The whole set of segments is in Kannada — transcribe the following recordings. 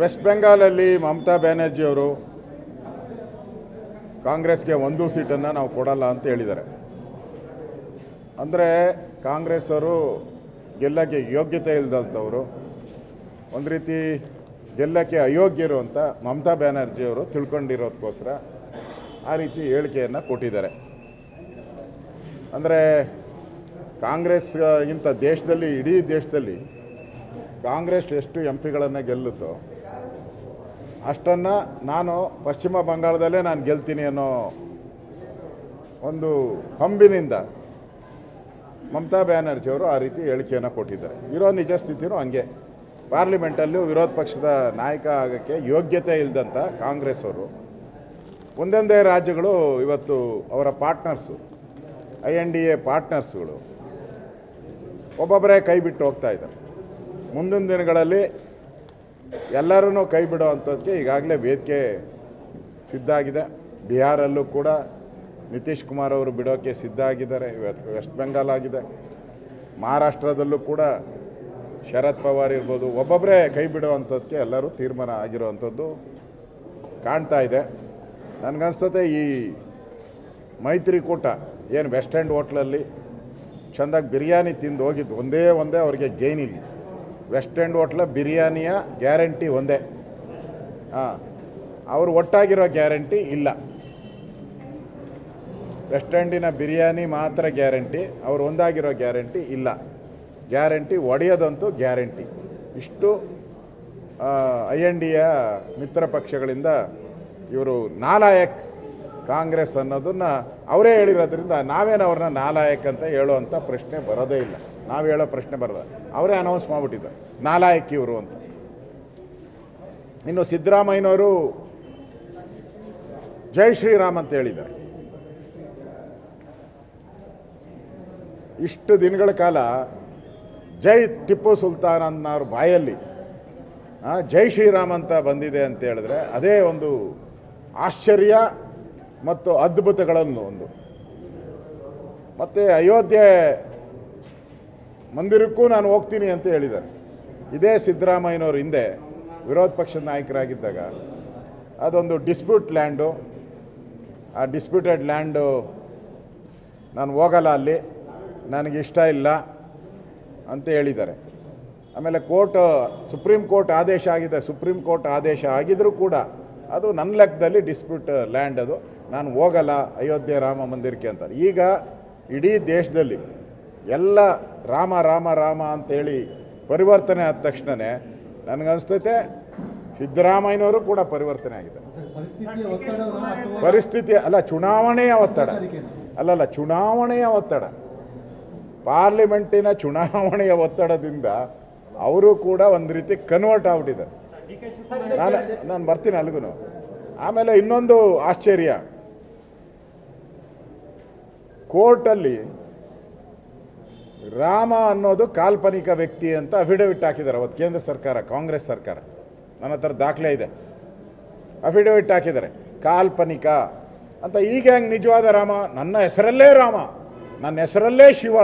ವೆಸ್ಟ್ ಬೆಂಗಾಲಲ್ಲಿ ಮಮತಾ ಬ್ಯಾನರ್ಜಿ ಅವರು ಕಾಂಗ್ರೆಸ್ಗೆ ಒಂದು ಸೀಟನ್ನು ನಾವು ಕೊಡಲ್ಲ ಅಂತ ಹೇಳಿದ್ದಾರೆ. ಅಂದರೆ ಕಾಂಗ್ರೆಸ್ ಅವರು ಗೆಲ್ಲಕ್ಕೆ ಯೋಗ್ಯತೆ ಇಲ್ಲದಂಥವರು ಒಂದು ರೀತಿ ಗೆಲ್ಲಕ್ಕೆ ಅಯೋಗ್ಯರು ಅಂತ ಮಮತಾ ಬ್ಯಾನರ್ಜಿ ಅವರು ತಿಳ್ಕೊಂಡಿರೋದಕ್ಕೋಸ್ಕರ ಆ ರೀತಿ ಹೇಳಿಕೆಯನ್ನು ಕೊಟ್ಟಿದ್ದಾರೆ. ಅಂದರೆ ಕಾಂಗ್ರೆಸ್ ಇಂಥ ದೇಶದಲ್ಲಿ, ಇಡೀ ದೇಶದಲ್ಲಿ ಕಾಂಗ್ರೆಸ್ ಎಷ್ಟು ಎಂ ಪಿಗಳನ್ನು ಗೆಲ್ಲುತ್ತೋ ಅಷ್ಟನ್ನು ನಾನು ಪಶ್ಚಿಮ ಬಂಗಾಳದಲ್ಲೇ ನಾನು ಗೆಲ್ತೀನಿ ಅನ್ನೋ ಒಂದು ಹಂಬಿನಿಂದ ಮಮತಾ ಬ್ಯಾನರ್ಜಿ ಅವರು ಆ ರೀತಿ ಹೇಳಿಕೆಯನ್ನು ಕೊಟ್ಟಿದ್ದಾರೆ. ಇರೋ ನಿಜ ಸ್ಥಿತಿನೂ ಹಂಗೆ. ಪಾರ್ಲಿಮೆಂಟಲ್ಲೂ ವಿರೋಧ ಪಕ್ಷದ ನಾಯಕ ಆಗೋಕ್ಕೆ ಯೋಗ್ಯತೆ ಇಲ್ಲದಂಥ ಕಾಂಗ್ರೆಸ್ ಅವರು ಒಂದೊಂದೇ ರಾಜ್ಯಗಳು ಇವತ್ತು ಅವರ partners, I N D A ಪಾರ್ಟ್ನರ್ಸ್ಗಳು. ಒಬ್ಬೊಬ್ಬರೇ ಕೈ ಬಿಟ್ಟು ಹೋಗ್ತಾ ಇದ್ದಾರೆ. ಮುಂದಿನ ದಿನಗಳಲ್ಲಿ ಎಲ್ಲರೂ ಕೈ ಬಿಡೋ ಈಗಾಗಲೇ ವೇದಿಕೆ ಸಿದ್ಧ ಆಗಿದೆ ಬಿಹಾರಲ್ಲೂ ಕೂಡ ನಿತೀಶ್ ಕುಮಾರ್ ಅವರು ಬಿಡೋಕ್ಕೆ ಸಿದ್ಧ ಆಗಿದ್ದಾರೆ ವೆಸ್ಟ್ ಬೆಂಗಾಲ್ ಆಗಿದೆ. ಮಹಾರಾಷ್ಟ್ರದಲ್ಲೂ ಕೂಡ ಶರದ್ ಪವಾರ್ ಇರ್ಬೋದು ಒಬ್ಬೊಬ್ಬರೇ ಕೈ ಬಿಡೋ ಅಂಥದ್ದಕ್ಕೆ ಎಲ್ಲರೂ ತೀರ್ಮಾನ ಆಗಿರುವಂಥದ್ದು ಕಾಣ್ತಾ ಇದೆ. ನನಗನ್ಸ್ತತೆ ಈ ಮೈತ್ರಿಕೂಟ ಏನು ವೆಸ್ಟ್ ಎಂಡ್ ಹೋಟ್ಲಲ್ಲಿ ಚೆಂದಾಗಿ ಬಿರಿಯಾನಿ ತಿಂದು ಹೋಗಿದ್ದು ಒಂದೇ ಒಂದೇ ಅವರಿಗೆ ಗೇನ್ ವೆಸ್ಟ್ ಎಂಡ್ ಹೋಟ್ಲ ಬಿರಿಯಾನಿಯ ಗ್ಯಾರಂಟಿ ಒಂದೇ. ಹಾಂ, ಅವರು ಒಟ್ಟಾಗಿರೋ ಗ್ಯಾರಂಟಿ ಇಲ್ಲ. ವೆಸ್ಟ್ ಎಂಡಿನ ಬಿರಿಯಾನಿ ಮಾತ್ರ ಗ್ಯಾರಂಟಿ, ಅವ್ರು ಒಂದಾಗಿರೋ ಗ್ಯಾರಂಟಿ ಇಲ್ಲ. ಗ್ಯಾರಂಟಿ ಒಡೆಯೋದಂತೂ ಗ್ಯಾರಂಟಿ. ಇಷ್ಟು ಐ ಎನ್ ಡಿಯ ಮಿತ್ರ ಪಕ್ಷಗಳಿಂದ ಇವರು ನಾಲಾಯಕ್ ಕಾಂಗ್ರೆಸ್ ಅನ್ನೋದನ್ನು ಅವರೇ ಹೇಳಿರೋದ್ರಿಂದ ನಾವೇನು ಅವ್ರನ್ನ ನಾಲಾಯಕ್ ಅಂತ ಹೇಳೋವಂಥ ಪ್ರಶ್ನೆ ಬರೋದೇ ಇಲ್ಲ. ನಾವು ಹೇಳೋ ಪ್ರಶ್ನೆ ಬರೋದ. ಅವರೇ ಅನೌನ್ಸ್ ಮಾಡಿಬಿಟ್ಟಿದ್ದಾರೆ. ನಾಲಾಯಕ್ ಇವರು ಅಂತ. ಇನ್ನು ಸಿದ್ದರಾಮಯ್ಯನವರು ಜೈ ಶ್ರೀರಾಮ್ ಅಂತ ಹೇಳಿದ್ದಾರೆ. ಇಷ್ಟು ದಿನಗಳ ಕಾಲ ಜೈ ಟಿಪ್ಪು ಸುಲ್ತಾನ್ ಅನ್ನೋರ ಬಾಯಲ್ಲಿ ಜೈ ಶ್ರೀರಾಮ್ ಅಂತ ಬಂದಿದೆ ಅಂತ ಹೇಳಿದ್ರೆ ಅದೇ ಒಂದು ಆಶ್ಚರ್ಯ ಮತ್ತು ಅದ್ಭುತಗಳನ್ನು ಒಂದು. ಮತ್ತು ಅಯೋಧ್ಯೆ ಮಂದಿರಕ್ಕೂ ನಾನು ಹೋಗ್ತೀನಿ ಅಂತ ಹೇಳಿದ್ದಾರೆ. ಇದೇ ಸಿದ್ದರಾಮಯ್ಯನವರು ಹಿಂದೆ ವಿರೋಧ ಪಕ್ಷದ ನಾಯಕರಾಗಿದ್ದಾಗ ಅದೊಂದು ಡಿಸ್ಪ್ಯೂಟ್ ಲ್ಯಾಂಡು ಆ ಡಿಸ್ಪ್ಯೂಟೆಡ್ ಲ್ಯಾಂಡು ನಾನು ಹೋಗಲ್ಲ ಅಲ್ಲಿ, ನನಗೆ ಇಷ್ಟ ಇಲ್ಲ ಅಂತ ಹೇಳಿದ್ದಾರೆ. ಆಮೇಲೆ ಕೋರ್ಟ್, ಸುಪ್ರೀಂ ಕೋರ್ಟ್ ಆದೇಶ ಆಗಿದೆ, ಸುಪ್ರೀಂ ಕೋರ್ಟ್ ಆದೇಶ ಆಗಿದ್ರೂ ಕೂಡ ಅದು ನನ್ನ ಲೆಕ್ಕದಲ್ಲಿ ಡಿಸ್ಪ್ಯೂಟ್ ಲ್ಯಾಂಡ್ ಅದು. ನಾನು ಹೋಗಲ್ಲ, ಅಯೋಧ್ಯೆ ರಾಮ ಮಂದಿರಕ್ಕೆ ಅಂತ ಈಗ ಇಡೀ ದೇಶದಲ್ಲಿ ಎಲ್ಲ ರಾಮ ರಾಮ ರಾಮ ಅಂತೇಳಿ ಪರಿವರ್ತನೆ ಆದ ತಕ್ಷಣವೇ ನನಗನ್ಸ್ತೈತೆ ಸಿದ್ದರಾಮಯ್ಯನವರು ಕೂಡ ಪರಿವರ್ತನೆ ಆಗಿದೆ. ಪರಿಸ್ಥಿತಿ ಅಲ್ಲ ಚುನಾವಣೆಯ ಒತ್ತಡ. ಅಲ್ಲಲ್ಲ ಚುನಾವಣೆಯ ಒತ್ತಡ. ಪಾರ್ಲಿಮೆಂಟಿನ ಚುನಾವಣೆಯ ಒತ್ತಡದಿಂದ ಅವರು ಕೂಡ ಒಂದು ರೀತಿ ಕನ್ವರ್ಟ್ ಆಗ್ಬಿಟ್ಟಿದ್ದಾರೆ. ನಾನು ನಾನು ಬರ್ತೀನಿ ಅಲ್ಗೂ ಆಮೇಲೆ ಇನ್ನೊಂದು ಆಶ್ಚರ್ಯ. ಕೋರ್ಟಲ್ಲಿ ರಾಮ ಅನ್ನೋದು ಕಾಲ್ಪನಿಕ ವ್ಯಕ್ತಿ ಅಂತ ಅಫಿಡವಿಟ್ ಹಾಕಿದ್ದಾರೆ. ಅವತ್ತು ಕೇಂದ್ರ ಸರ್ಕಾರ, ಕಾಂಗ್ರೆಸ್ ಸರ್ಕಾರ, ನನ್ನ ಹತ್ರ ದಾಖಲೆ ಇದೆ. ಅಫಿಡವಿಟ್ ಹಾಕಿದ್ದಾರೆ. ಕಾಲ್ಪನಿಕ ಅಂತ ಈಗ ಹೆಂಗೆ ನಿಜವಾದ ರಾಮ? ನನ್ನ ಹೆಸರಲ್ಲೇ ರಾಮ, ನನ್ನ ಹೆಸರಲ್ಲೇ ಶಿವ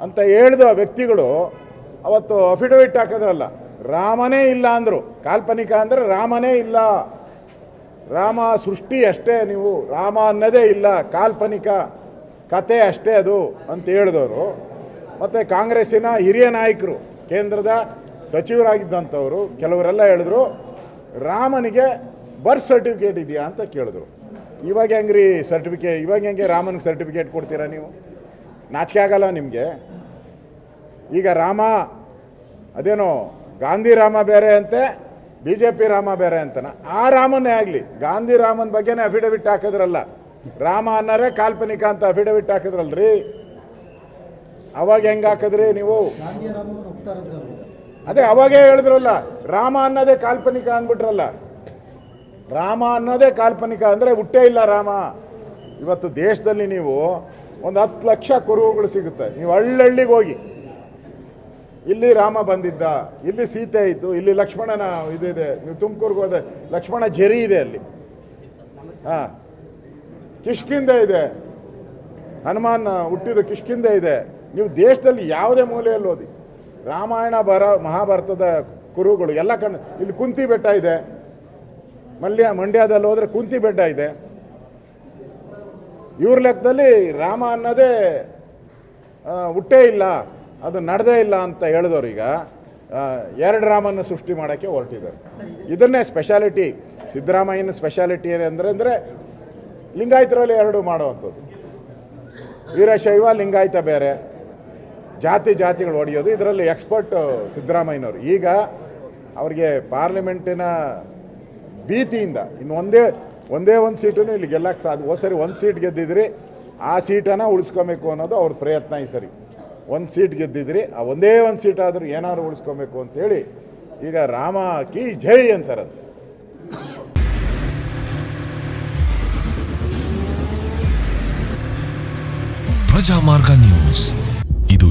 ಅಂತ ಹೇಳಿದ ವ್ಯಕ್ತಿಗಳು ಅವತ್ತು ಅಫಿಡವಿಟ್ ಹಾಕೋದಲ್ಲ ರಾಮನೇ ಇಲ್ಲ ಅಂದರು. ಕಾಲ್ಪನಿಕ ಅಂದರೆ ರಾಮನೇ ಇಲ್ಲ. ರಾಮ ಸೃಷ್ಟಿ ಅಷ್ಟೇ ನೀವು, ರಾಮ ಅನ್ನೋದೇ ಇಲ್ಲ. ಕಾಲ್ಪನಿಕ ಕತೆ ಅಷ್ಟೇ ಅದು ಅಂತ ಹೇಳಿದವರು. ಮತ್ತು ಕಾಂಗ್ರೆಸ್ಸಿನ ಹಿರಿಯ ನಾಯಕರು, ಕೇಂದ್ರದ ಸಚಿವರಾಗಿದ್ದಂಥವರು ಕೆಲವರೆಲ್ಲ ಹೇಳಿದ್ರು, ರಾಮನಿಗೆ ಬರ್ತ್ ಸರ್ಟಿಫಿಕೇಟ್ ಇದೆಯಾ ಅಂತ ಕೇಳಿದ್ರು. ಇವಾಗ ಹೆಂಗ್ರಿ ಸರ್ಟಿಫಿಕೇಟ್ ಇವಾಗ ಹೆಂಗೆ ರಾಮನಿಗೆ ಸರ್ಟಿಫಿಕೇಟ್ ಕೊಡ್ತೀರಾ ನೀವು? ನಾಚಿಕೆ ಆಗಲ್ಲ ನಿಮಗೆ. ಈಗ ರಾಮ, ಅದೇನೋ ಗಾಂಧಿ ರಾಮ ಬೇರೆ ಅಂತೆ ಬಿ ಜೆ ಪಿ ರಾಮ ಬೇರೆ ಅಂತನ. ಆ ರಾಮನೇ ಆಗಲಿ, ಗಾಂಧಿ ರಾಮನ ಬಗ್ಗೆನೇ ಅಫಿಡವಿಟ್ ಹಾಕಿದ್ರಲ್ಲ. ರಾಮ ಅನ್ನೋರೇ ಕಾಲ್ಪನಿಕ ಅಂತ ಅಫಿಡವಿಟ್ ಹಾಕಿದ್ರಲ್ರಿ. ಅವಾಗ ಹೆಂಗೆ ಹಾಕಿದ್ರೆ ನೀವು? ಅದೇ ಅವಾಗೇ ಹೇಳಿದ್ರಲ್ಲ ರಾಮ ಅನ್ನೋದೇ ಕಾಲ್ಪನಿಕ ಅಂದ್ಬಿಟ್ರಲ್ಲ. ರಾಮ ಅನ್ನೋದೇ ಕಾಲ್ಪನಿಕ ಅಂದರೆ ಹುಟ್ಟೇ ಇಲ್ಲ ರಾಮ. ಇವತ್ತು ದೇಶದಲ್ಲಿ ನೀವು ಒಂದು ಹತ್ತು ಲಕ್ಷ ಕುರುಹುಗಳು ಸಿಗುತ್ತೆ. ನೀವು ಹಳ್ಳಿಗೆ ಹೋಗಿ. ಇಲ್ಲಿ ರಾಮ ಬಂದಿದ್ದ ಇಲ್ಲಿ ಸೀತೆ ಇತ್ತು ಇಲ್ಲಿ ಲಕ್ಷ್ಮಣನ ಇದಿದೆ ನೀವು ತುಮಕೂರ್ಗೆ ಹೋದೆ ಲಕ್ಷ್ಮಣ ಜರಿ ಇದೆ ಅಲ್ಲಿ. ಹಾಂ. ಕಿಷ್ಕಿಂದೆ ಇದೆ. ಹನುಮಾನ್ ಹುಟ್ಟಿದ ಕಿಷ್ಕಿಂದೆ ಇದೆ. ನೀವು ದೇಶದಲ್ಲಿ ಯಾವುದೇ ಮೂಲೆಯಲ್ಲಿ ಓದಿ ರಾಮಾಯಣ ಬರ ಮಹಾಭಾರತದ ಕುರುಗಳು ಎಲ್ಲ ಕಣ್ ಇಲ್ಲಿ ಕುಂತಿ ಬೆಟ್ಟ ಇದೆ. ಮಲ್ಯ ಮಂಡ್ಯದಲ್ಲಿ ಹೋದರೆ ಕುಂತಿ ಬೆಟ್ಟ ಇದೆ. ಇವ್ರ ಲೆಕ್ಕದಲ್ಲಿ ರಾಮ ಅನ್ನೋದೇ ಹುಟ್ಟೇ ಇಲ್ಲ ಅದು ನಡೆದೇ ಇಲ್ಲ ಅಂತ ಹೇಳಿದವ್ರು ಈಗ ಆ, ಎರಡು ರಾಮನ ಸೃಷ್ಟಿ ಮಾಡೋಕ್ಕೆ ಹೊರಟಿದ್ದಾರೆ. ಇದನ್ನೇ ಸ್ಪೆಷಾಲಿಟಿ ಸಿದ್ದರಾಮಯ್ಯನ ಸ್ಪೆಷಾಲಿಟಿ ಏನಂದರೆ ಅಂದರೆ ಲಿಂಗಾಯತರಲ್ಲಿ ಎರಡು ಮಾಡುವಂಥದ್ದು. ವೀರಶೈವ ಲಿಂಗಾಯತ ಬೇರೆ. ಜಾತಿ ಜಾತಿಗಳು ಹೊಡೆಯೋದು ಇದರಲ್ಲಿ ಎಕ್ಸ್ಪರ್ಟ್ ಸಿದ್ದರಾಮಯ್ಯನವರು. ಈಗ ಅವರಿಗೆ ಪಾರ್ಲಿಮೆಂಟಿನ ಭೀತಿಯಿಂದ, ಇನ್ನು ಒಂದೇ ಒಂದೇ ಒಂದು ಸೀಟನ್ನು ಇಲ್ಲಿ ಗೆಲ್ಲಕ್ಕೆ ಸಾಧ್ಯ ಹೋದ ಸರಿ, ಒಂದು ಸೀಟ್ ಗೆದ್ದಿದ್ರಿ, ಆ ಸೀಟನ್ನು ಉಳಿಸ್ಕೊಬೇಕು ಅನ್ನೋದು ಅವ್ರ ಪ್ರಯತ್ನ ಈ ಸರಿ. ಒಂದು ಸೀಟ್ ಗೆದ್ದಿದ್ರಿ, ಆ ಒಂದೇ ಒಂದು ಸೀಟ್ ಆದರೂ ಏನಾದ್ರು ಉಳಿಸ್ಕೊಬೇಕು ಅಂತೇಳಿ ಈಗ ರಾಮ ಕಿ ಜೈ ಅಂತಾರದು. ಪ್ರಜಾಮಾರ್ಗ ನ್ಯೂಸ್.